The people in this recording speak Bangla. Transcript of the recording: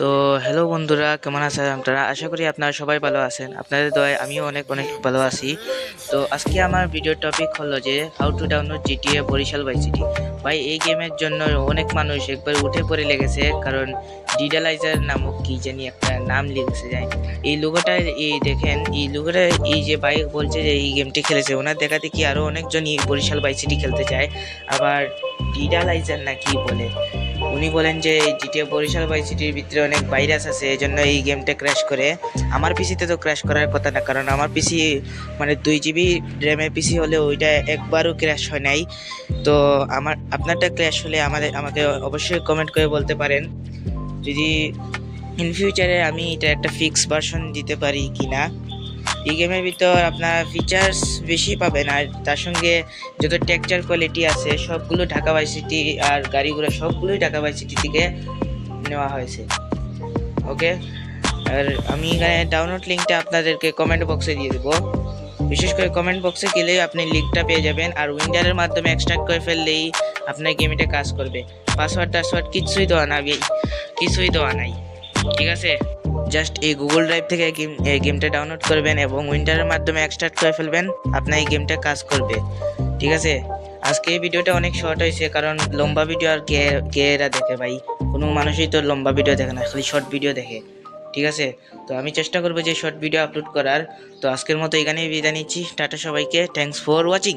তো হ্যালো বন্ধুরা, কেমন আছেন আপনারা? আশা করি আপনারা সবাই ভালো আছেন। আপনাদের দয় আমিও অনেক অনেক ভালো আছি। তো আজকে আমার ভিডিও টপিক হলো যে how to download GTA Barishal by city ভাই, এই গেমের জন্য অনেক মানুষ একবার উঠে পড়ে লেগেছে, কারণ ডিডালাইজার নামক কি জানি একটা নাম লিখেছে যায় এই লোগোটা এই দেখেন, এই লোগোটা এই যে বাইক বলছে যে, এই গেমটি খেলেছে, ওনার দেখা দেখি আরও অনেকজনই বরিশাল বাই সিটি খেলতে চায়। আবার ডিডালাইজার না কি বলে? উনি বলেন যে এই জিটিএ বরিশাল বাই সিটির ভিতরে অনেক ভাইরাস আছে এই জন্য এই গেমটা ক্র্যাশ করে। আমার পিসিতে তো ক্র্যাশ করার কথা না, কারণ আমার পিসি মানে দুই জিবি র্যামের পিসি হলে ওইটা একবারও ক্র্যাশ হয় নাই। তো আমার, আপনারটা ক্র্যাশ হলে আমাদের, আমাকে অবশ্যই কমেন্ট করে বলতে পারেন। যদি ইন ফিউচারে আমি এটা একটা ফিক্স ভার্সন দিতে পারি কি না এই গেমের ভিতর আপনার ফিচার্স বেশি পাবেন আর তার সঙ্গে যত টেকচার কোয়ালিটি আছে, সবগুলো ঢাকা বাই সিটি আর গাড়িগুলো সবগুলোই ঢাকা বাই সিটি থেকে নেওয়া হয়েছে। ওকে আর আমি এখানে ডাউনলোড লিঙ্কটা আপনাদেরকে কমেন্ট বক্সে দিয়ে দেবো। বিশেষ করে কমেন্ট বক্সে গেলে আপনি লিঙ্কটা পেয়ে যাবেন আর উইন্ডারের মাধ্যমে এক্সট্রাক্ট করে ফেললেই আপনার গেমটা কাজ করবে। পাসওয়ার্ড টাসওয়ার্ড কিছুই দেওয়া না, কিছুই দেওয়া নাই। ঠিক আছে? জাস্ট এই গুগল ড্রাইভ থেকে এই গেমটা ডাউনলোড করবেন এবং উইন্টারের মাধ্যমে এক্সট্রাক্ট করে ফেলবেন আপনার এই গেমটা কাজ করবে। ঠিক আছে? আজকে এই ভিডিওটা অনেক শর্ট হয়েছে, কারণ লম্বা ভিডিও আর কে কে এরা দেখে ভাই। কোনো মানুষই তো লম্বা ভিডিও দেখে না, খালি শর্ট ভিডিও দেখে। ঠিক আছে? তো আমি চেষ্টা করব যে শর্ট ভিডিও আপলোড করার। তো আজকের মতো এখানেই বিদায় নিচ্ছি। টাটা সবাইকে। Thanks for watching